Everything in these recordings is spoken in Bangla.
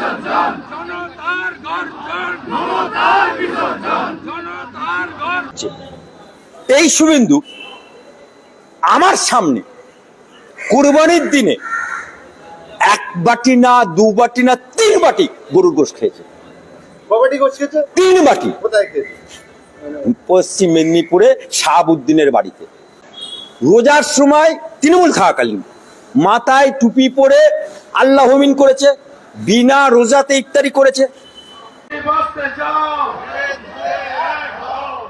জনতার গর্জন জনতার গর্জন এই শুভেন্দু আমার সামনে কোরবানির দিনে এক বাটি না দু বাটি না তিন বাটি গরুর গোশ খেয়েছে। তিন বাটি। পশ্চিম মেদিনীপুরে শাহাবুদ্দিনের বাড়িতে। রোজার সময় তৃণমূল খাওয়াকালীন। মাথায় টুপি পরে আল্লাহমিন করেছে। বিনা রোজাতে ইফতারি করেছে।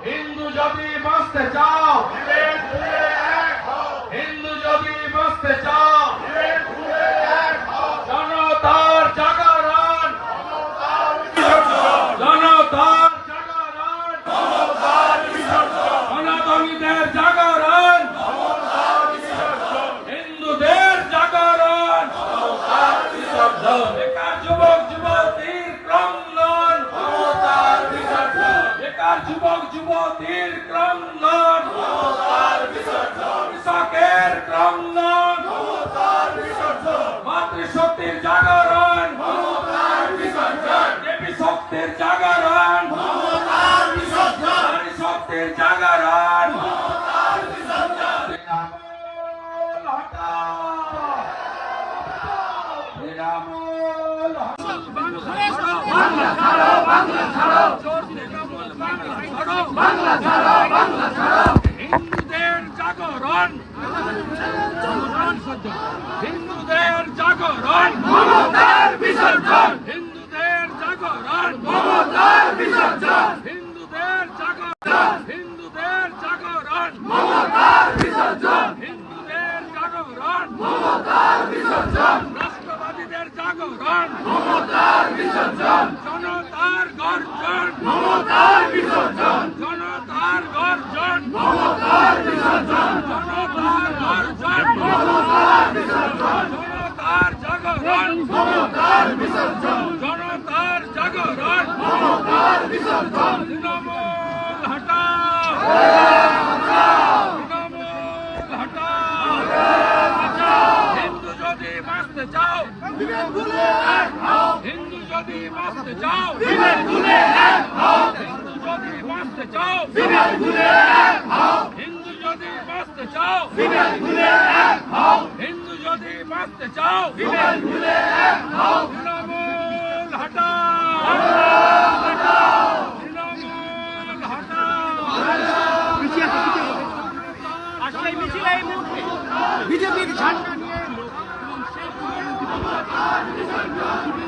হিন্দু বাঁচতে চাও বাংলা ছাড়ো বাংলা ছাড়ো বাংলা ছাড়ো বাংলা ছাড়ো হিন্দুদের জাগরণ হিন্দুদের জাগরণ মমতার বিসর্জন হিন্দুদের জাগরণ মমতার বিসর্জন হিন্দুদের জাগরণ হিন্দুদের জাগরণ মমতার বিসর্জন হিন্দুদের জাগরণ মমতার বিসর্জন জাগরণ মমতার বিসর্জন জনতার গর্জন। মমতার বিসর্জন জনতার গর্জন। মমতার বিসর্জন জনতার গর্জন। মমতার বিসর্জন জনতার জাগরণ। মমতার বিসর্জন জনতার জাগরণ। মমতার বিসর্জন তৃণমূল হটাও তৃণমূল হটাও হিন্দু যদি বাঁচতে চাও? হিন্দু যদি বাঁচতে চাও, হিন্দু যদি বাঁচতে চাও, হিন্দু যদি বাঁচতে চাও, হিন্দু যদি বাঁচতে চাও তৃণমূল হটাও তৃণমূল হটাও আসলে মিছিল এই মুহূর্তে বিজেপির ঝান্ডা নিয়ে হিন্দুদের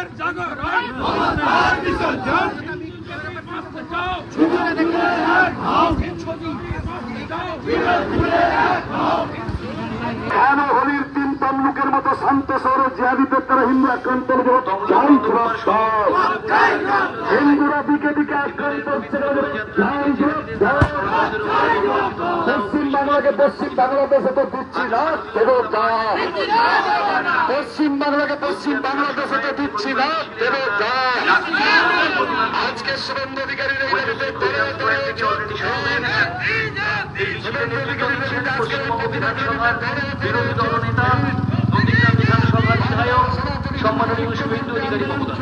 শান্ত শহরে জিয়াদিদের তারা হিন্দু দাও। দাও। পশ্চিম বাংলাকে পশ্চিম বাংলাদেশে তো দিচ্ছি না গা পশ্চিম বাংলাকে পশ্চিম বাংলাদেশে দিচ্ছি না দেবো গা আজকে শুভেন্দু অধিকারীর এই দাবিতে শুভেন্দু অধিকারীর আজকের বিরোধী দলনেতা সম্মাননীয় শুভেন্দু অধিকারী মহোদয়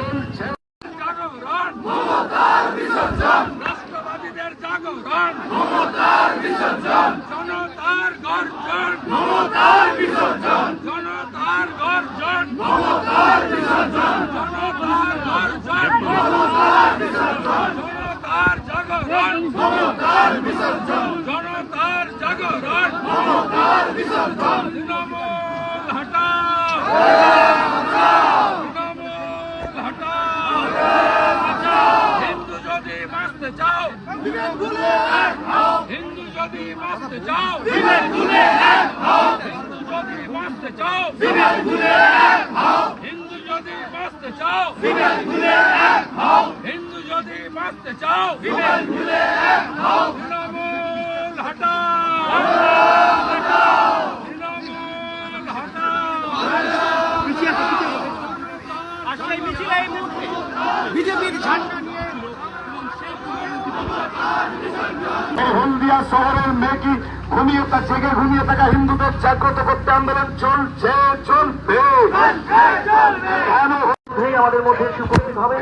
জাগরণ মমতার বিসর্জন রাষ্ট্রবাদীদের জাগরণ মমতার বিসর্জন জনতার গর্জন মমতার বিসর্জন জনতার গর্জন মমতার বিসর্জন জনতার গর্জন মমতার বিসর্জন জনতার জাগরণ মমতার বিসর্জন জনতার জাগরণ মমতার বিসর্জন তৃণমূল হটাও তৃণমূল হটাও হিন্দু যদি বাঁচতে চাও হিন্দু যদি বাঁচতে চাও, হিন্দু যদি বাঁচতে চাও, হিন্দু যদি বাঁচতে চাও হিন্দু যদি বাঁচতে চাও তৃণমূল হটাও হলদিয়া শহরের মেয়েটি ঘুমিয়ে তা জেগে ঘুমিয়ে থাকা হিন্দুদের জাগ্রত করতে আন্দোলন চলছে চলবে। আমাদের মধ্যে উপস্থিত হবে।